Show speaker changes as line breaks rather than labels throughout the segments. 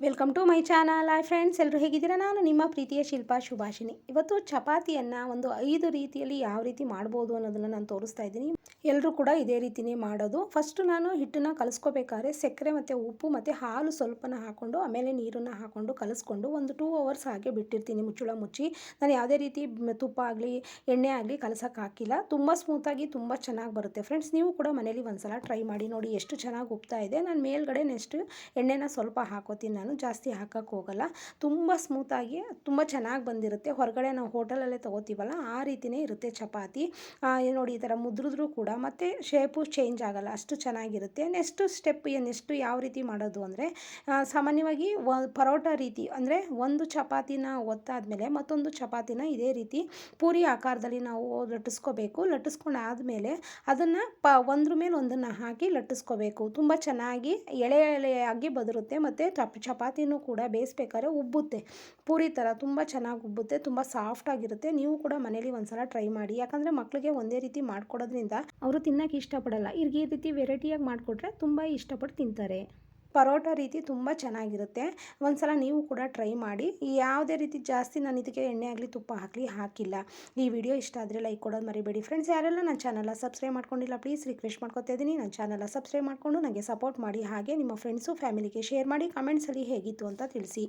Welcome to my channel hi friends ಎಲ್ಲರೂ ಹೇಗಿದ್ದೀರಾ? ನಾನು ನಿಮ್ಮ ಪ್ರೀತಿಯ ಶಿಲ್ಪಾ ಶುಭಾಷಿನಿ ಇವತ್ತು ಚಪಾತಿಯನ್ನು ಒಂದು ಐದು ರೀತಿಯಲ್ಲಿ ಯಾವ ರೀತಿ ಮಾಡ್ಬೋದು ಅನ್ನೋದನ್ನು ನಾನು ತೋರಿಸ್ತಾ ಇದ್ದೀನಿ. ಎಲ್ಲರೂ ಕೂಡ ಇದೇ ರೀತಿಯೇ ಮಾಡೋದು. ಫಸ್ಟು ನಾನು ಹಿಟ್ಟನ್ನು ಕಲಿಸ್ಕೋಬೇಕಾದ್ರೆ ಸಕ್ಕರೆ ಮತ್ತು ಉಪ್ಪು ಮತ್ತು ಹಾಲು ಸ್ವಲ್ಪನ ಹಾಕ್ಕೊಂಡು ಆಮೇಲೆ ನೀರನ್ನು ಹಾಕ್ಕೊಂಡು ಕಲಿಸ್ಕೊಂಡು ಒಂದು ಟೂ ಅವರ್ಸ್ ಹಾಗೆ ಬಿಟ್ಟಿರ್ತೀನಿ ಮುಚ್ಚುಳ ಮುಚ್ಚಿ. ನಾನು ಯಾವುದೇ ರೀತಿ ತುಪ್ಪ ಆಗಲಿ, ಎಣ್ಣೆ ಆಗಲಿ ಕಲಸೋಕೆ ಹಾಕಿಲ್ಲ. ತುಂಬ ಸ್ಮೂತಾಗಿ ತುಂಬ ಚೆನ್ನಾಗಿ ಬರುತ್ತೆ. ಫ್ರೆಂಡ್ಸ್ ನೀವು ಕೂಡ ಮನೇಲಿ ಒಂದ್ಸಲ ಟ್ರೈ ಮಾಡಿ ನೋಡಿ ಎಷ್ಟು ಚೆನ್ನಾಗಿ ಉಪ್ತಾ ಇದೆ. ನಾನು ಮೇಲ್ಗಡೆ ನೆಕ್ಸ್ಟ್ ಎಣ್ಣೆನ ಸ್ವಲ್ಪ ಹಾಕೋತೀನಿ ಜಾಸ್ತಿ ಹಾಕೋಕ್ಕೆ ಹೋಗಲ್ಲ. ತುಂಬ ಸ್ಮೂತಾಗಿ ತುಂಬ ಚೆನ್ನಾಗಿ ಬಂದಿರುತ್ತೆ. ಹೊರಗಡೆ ನಾವು ಹೋಟೆಲಲ್ಲೇ ತೊಗೋತೀವಲ್ಲ, ಆ ರೀತಿಯೇ ಇರುತ್ತೆ ಚಪಾತಿ. ನೋಡಿ ಈ ಥರ ಮುದ್ರಿದ್ರೂ ಕೂಡ ಮತ್ತು ಶೇಪು ಚೇಂಜ್ ಆಗಲ್ಲ, ಅಷ್ಟು ಚೆನ್ನಾಗಿರುತ್ತೆ. ನೆಕ್ಸ್ಟು ಸ್ಟೆಪ್ ನೆಕ್ಸ್ಟು ಯಾವ ರೀತಿ ಮಾಡೋದು ಅಂದರೆ ಸಾಮಾನ್ಯವಾಗಿ ವ, ಪರೋಟ ರೀತಿ ಅಂದರೆ ಒಂದು ಚಪಾತಿನ ಒತ್ತಾದ್ಮೇಲೆ ಮತ್ತೊಂದು ಚಪಾತಿನ ಇದೇ ರೀತಿ ಪೂರಿ ಆಕಾರದಲ್ಲಿ ನಾವು ಲಟ್ಟಿಸ್ಕೋಬೇಕು. ಲಟ್ಟಿಸ್ಕೊಂಡು ಆದಮೇಲೆ ಅದನ್ನು ಪ, ಒಂದ್ರ ಮೇಲೆ ಒಂದನ್ನು ಹಾಕಿ ಲಟ್ಟಿಸ್ಕೋಬೇಕು. ತುಂಬ ಚೆನ್ನಾಗಿ ಎಳೆ ಎಳೆಯಾಗಿ ಬದಿರುತ್ತೆ ಮತ್ತು ಚಪ್ ಚಪಾತಿನೂ ಕೂಡ ಬೇಯಿಸ್ಬೇಕಾದ್ರೆ ಉಬ್ಬುತ್ತೆ. ಪೂರಿ ಥರ ತುಂಬ ಚೆನ್ನಾಗಿ ಉಬ್ಬುತ್ತೆ, ತುಂಬ ಸಾಫ್ಟಾಗಿರುತ್ತೆ ನೀವು ಕೂಡ ಮನೇಲಿ ಒಂದ್ಸಲ ಟ್ರೈ ಮಾಡಿ. ಯಾಕಂದರೆ ಮಕ್ಕಳಿಗೆ ಒಂದೇ ರೀತಿ ಮಾಡ್ಕೊಡೋದ್ರಿಂದ ಅವರು ತಿನ್ನೋಕೆ ಇಷ್ಟಪಡಲ್ಲ. ಈ ರೀತಿ ವೆರೈಟಿಯಾಗಿ ಮಾಡಿಕೊಟ್ರೆ ತುಂಬ ಇಷ್ಟಪಟ್ಟು ತಿಂತಾರೆ. ಪರೋಟ ರೀತಿ ತುಂಬ ಚೆನ್ನಾಗಿರುತ್ತೆ. ಒಂದ್ಸಲ ನೀವು ಕೂಡ ಟ್ರೈ ಮಾಡಿ. ಯಾವುದೇ ರೀತಿ ಜಾಸ್ತಿ ನಾನು ಇದಕ್ಕೆ ಎಣ್ಣೆ ಆಗಲಿ, ತುಪ್ಪ ಹಾಕಲಿ ಹಾಕಿಲ್ಲ. ಈ ವಿಡಿಯೋ ಇಷ್ಟ ಆದರೆ ಲೈಕ್ ಕೊಡೋದು ಮರಿಬೇಡಿ. ಫ್ರೆಂಡ್ಸ್ ಯಾರೆಲ್ಲ ನನ್ನ ಚಾನಲ್ ಸಬ್ಸ್ಕ್ರೈಬ್ ಮಾಡ್ಕೊಂಡಿಲ್ಲ ಪ್ಲೀಸ್ ರಿಕ್ವೆಸ್ಟ್ ಮಾಡ್ಕೊತಾ ಇದ್ದೀನಿ ನನ್ನ ಚಾನಲ್ ಸಬ್ಸ್ಕ್ರೈಬ್ ಮಾಡಿಕೊಂಡು ನನಗೆ ಸಪೋರ್ಟ್ ಮಾಡಿ. ಹಾಗೆ ನಿಮ್ಮ ಫ್ರೆಂಡ್ಸು ಫ್ಯಾಮಿಲಿಗೆ ಶೇರ್ ಮಾಡಿ ಕಮೆಂಟ್ಸಲ್ಲಿ ಹೇಗಿತ್ತು ಅಂತ ತಿಳಿಸಿ.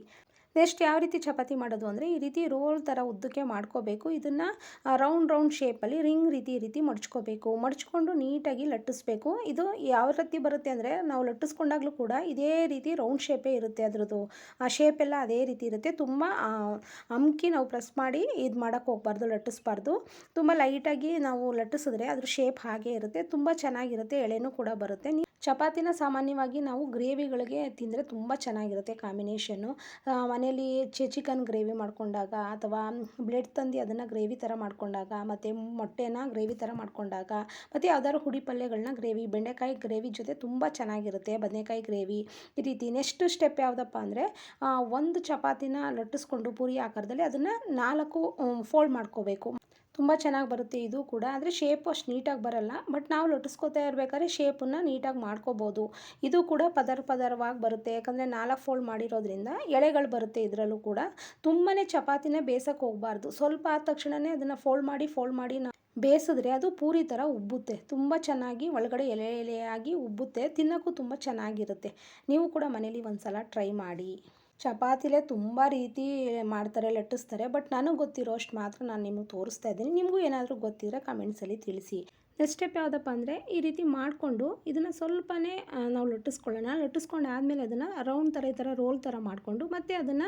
ನೆಕ್ಸ್ಟ್ ಯಾವ ರೀತಿ ಚಪಾತಿ ಮಾಡೋದು ಅಂದರೆ ಈ ರೀತಿ ರೋಲ್ ಥರ ಉದ್ದಕ್ಕೆ ಮಾಡ್ಕೋಬೇಕು. ಇದನ್ನು ರೌಂಡ್ ರೌಂಡ್ ಶೇಪಲ್ಲಿ ರಿಂಗ್ ರೀತಿ, ಈ ರೀತಿ ಮಡ್ಚ್ಕೋಬೇಕು. ಮಡ್ಚ್ಕೊಂಡು ನೀಟಾಗಿ ಲಟ್ಟಿಸ್ಬೇಕು. ಇದು ಯಾವ ರೀತಿ ಬರುತ್ತೆ ಅಂದರೆ ನಾವು ಲಟ್ಟಿಸ್ಕೊಂಡಾಗಲೂ ಕೂಡ ಇದೇ ರೀತಿ ರೌಂಡ್ ಶೇಪೇ ಇರುತ್ತೆ ಅದರದ್ದು. ಆ ಶೇಪೆಲ್ಲ ಅದೇ ರೀತಿ ಇರುತ್ತೆ. ತುಂಬ ಅಮ್ಕಿ ನಾವು ಪ್ರೆಸ್ ಮಾಡಿ ಇದು ಮಾಡೋಕ್ಕೆ ಹೋಗ್ಬಾರ್ದು, ಲಟ್ಟಿಸ್ಬಾರ್ದು. ತುಂಬ ಲೈಟಾಗಿ ನಾವು ಲಟ್ಟಿಸಿದ್ರೆ ಅದ್ರ ಶೇಪ್ ಹಾಗೆ ಇರುತ್ತೆ. ತುಂಬ ಚೆನ್ನಾಗಿರುತ್ತೆ. ಎಳೆನೂ ಕೂಡ ಬರುತ್ತೆ. ಚಪಾತಿನ ಸಾಮಾನ್ಯವಾಗಿ ನಾವು ಗ್ರೇವಿಗಳಿಗೆ ತಿಂದರೆ ತುಂಬ ಚೆನ್ನಾಗಿರುತ್ತೆ ಕಾಂಬಿನೇಷನ್ನು ಮನೇಲಿ ಚಿಕನ್ ಗ್ರೇವಿ ಮಾಡಿಕೊಂಡಾಗ ಅಥವಾ ಬ್ಲೆಡ್ ತಂದು ಅದನ್ನು ಗ್ರೇವಿ ಥರ ಮಾಡಿಕೊಂಡಾಗ ಮತ್ತು ಮೊಟ್ಟೆನ ಗ್ರೇವಿ ಥರ ಮಾಡಿಕೊಂಡಾಗ ಮತ್ತು ಯಾವ್ದಾದ್ರು ಹುಡಿ ಪಲ್ಯಗಳನ್ನ ಗ್ರೇವಿ, ಬೆಂಡೆಕಾಯಿ ಗ್ರೇವಿ ಜೊತೆ ತುಂಬ ಚೆನ್ನಾಗಿರುತ್ತೆ ಬದನೆಕಾಯಿ ಗ್ರೇವಿ ಈ ರೀತಿ. ನೆಕ್ಸ್ಟ್ ಸ್ಟೆಪ್ ಯಾವುದಪ್ಪ ಅಂದರೆ ಒಂದು ಚಪಾತಿನ ಲಟ್ಟಿಸ್ಕೊಂಡು ಪೂರಿ ಆಕಾರದಲ್ಲಿ ಅದನ್ನು ನಾಲ್ಕು ಫೋಲ್ಡ್ ಮಾಡ್ಕೋಬೇಕು. ತುಂಬ ಚೆನ್ನಾಗಿ ಬರುತ್ತೆ ಇದು ಕೂಡ. ಆದರೆ ಶೇಪು ಅಷ್ಟು ನೀಟಾಗಿ ಬರಲ್ಲ. ಬಟ್ ನಾವು ಲಟ್ಟಿಸ್ಕೋತಾ ಇರಬೇಕಾದ್ರೆ ಶೇಪನ್ನು ನೀಟಾಗಿ ಮಾಡ್ಕೋಬೋದು. ಇದು ಕೂಡ ಪದರ ಪದರವಾಗಿ ಬರುತ್ತೆ. ಯಾಕಂದರೆ ನಾಲ್ಕು ಫೋಲ್ಡ್ ಮಾಡಿರೋದ್ರಿಂದ ಎಳೆಗಳು ಬರುತ್ತೆ ಇದರಲ್ಲೂ ಕೂಡ. ತುಂಬಾ ಚಪಾತಿನ ಬೇಸಕ್ಕೆ ಹೋಗಬಾರ್ದು. ಸ್ವಲ್ಪ ಆದ ತಕ್ಷಣವೇ ಅದನ್ನು ಫೋಲ್ಡ್ ಮಾಡಿ ಫೋಲ್ಡ್ ಮಾಡಿ ಬೇಯಿಸಿದ್ರೆ ಅದು ಪೂರಿ ಥರ ಉಬ್ಬುತ್ತೆ. ತುಂಬ ಚೆನ್ನಾಗಿ ಒಳಗಡೆ ಎಲೆ ಎಲೆಯಾಗಿ ಉಬ್ಬುತ್ತೆ. ತಿನ್ನೋಕ್ಕೂ ತುಂಬ ಚೆನ್ನಾಗಿರುತ್ತೆ. ನೀವು ಕೂಡ ಮನೇಲಿ ಒಂದು ಸಲ ಟ್ರೈ ಮಾಡಿ. ಚಪಾತಿಲೇ ತುಂಬ ರೀತಿ ಮಾಡ್ತಾರೆ, ಲಟ್ಟಿಸ್ತಾರೆ. ಬಟ್ ನನಗೆ ಗೊತ್ತಿರೋ ಅಷ್ಟು ಮಾತ್ರ ನಾನು ನಿಮಗೆ ತೋರಿಸ್ತಾ ಇದ್ದೀನಿ. ನಿಮಗೂ ಏನಾದರೂ ಗೊತ್ತಿದ್ರೆ ಕಮೆಂಟ್ಸಲ್ಲಿ ತಿಳಿಸಿ. ನೆಕ್ಸ್ಟ್ ಸ್ಟೆಪ್ ಯಾವುದಪ್ಪ ಅಂದರೆ, ಈ ರೀತಿ ಮಾಡಿಕೊಂಡು ಇದನ್ನು ಸ್ವಲ್ಪನೇ ನಾವು ಲಟ್ಟಿಸ್ಕೊಳ್ಳೋಣ. ಲಟ್ಟಿಸ್ಕೊಂಡು ಆದಮೇಲೆ ಅದನ್ನು ರೌಂಡ್ ಥರ ಈ ಥರ ರೋಲ್ ಥರ ಮಾಡಿಕೊಂಡು, ಮತ್ತು ಅದನ್ನು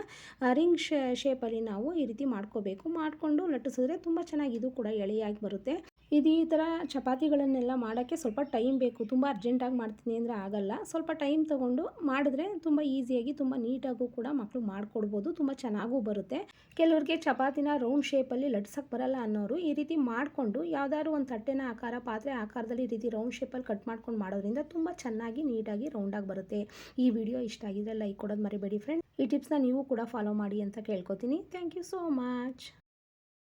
ರಿಂಗ್ ಶೇಪಲ್ಲಿ ನಾವು ಈ ರೀತಿ ಮಾಡ್ಕೋಬೇಕು. ಮಾಡಿಕೊಂಡು ಲಟ್ಟಿಸಿದ್ರೆ ತುಂಬ ಚೆನ್ನಾಗಿ ಇದು ಕೂಡ ಎಳೆಯಾಗಿ ಬರುತ್ತೆ. ಇದು ಈ ಥರ ಚಪಾತಿಗಳನ್ನೆಲ್ಲ ಮಾಡೋಕ್ಕೆ ಸ್ವಲ್ಪ ಟೈಮ್ ಬೇಕು. ತುಂಬ ಅರ್ಜೆಂಟಾಗಿ ಮಾಡ್ತೀನಿ ಅಂದರೆ ಆಗಲ್ಲ. ಸ್ವಲ್ಪ ಟೈಮ್ ತೊಗೊಂಡು ಮಾಡಿದ್ರೆ ತುಂಬ ಈಸಿಯಾಗಿ, ತುಂಬ ನೀಟಾಗೂ ಕೂಡ ಮಕ್ಕಳು ಮಾಡಿಕೊಡ್ಬೋದು. ತುಂಬ ಚೆನ್ನಾಗೂ ಬರುತ್ತೆ. ಕೆಲವ್ರಿಗೆ ಚಪಾತಿನ ರೌಂಡ್ ಶೇಪಲ್ಲಿ ಲಟ್ಸಕ್ಕೆ ಬರಲ್ಲ ಅನ್ನೋರು ಈ ರೀತಿ ಮಾಡಿಕೊಂಡು ಯಾವುದಾದ್ರು ಒಂದು ತಟ್ಟೆನ ಆಕಾರ, ಪಾತ್ರೆ ಆಕಾರದಲ್ಲಿ ಈ ರೀತಿ ರೌಂಡ್ ಶೇಪಲ್ಲಿ ಕಟ್ ಮಾಡ್ಕೊಂಡು ಮಾಡೋದ್ರಿಂದ ತುಂಬ ಚೆನ್ನಾಗಿ, ನೀಟಾಗಿ, ರೌಂಡಾಗಿ ಬರುತ್ತೆ. ಈ ವಿಡಿಯೋ ಇಷ್ಟ ಆಗಿದೆ ಲೈಕ್ ಕೊಡೋದು ಮರಿಬೇಡಿ ಫ್ರೆಂಡ್. ಈ ಟಿಪ್ಸ್ನ ನೀವು ಕೂಡ ಫಾಲೋ ಮಾಡಿ ಅಂತ ಕೇಳ್ಕೊತೀನಿ. Thank you so much.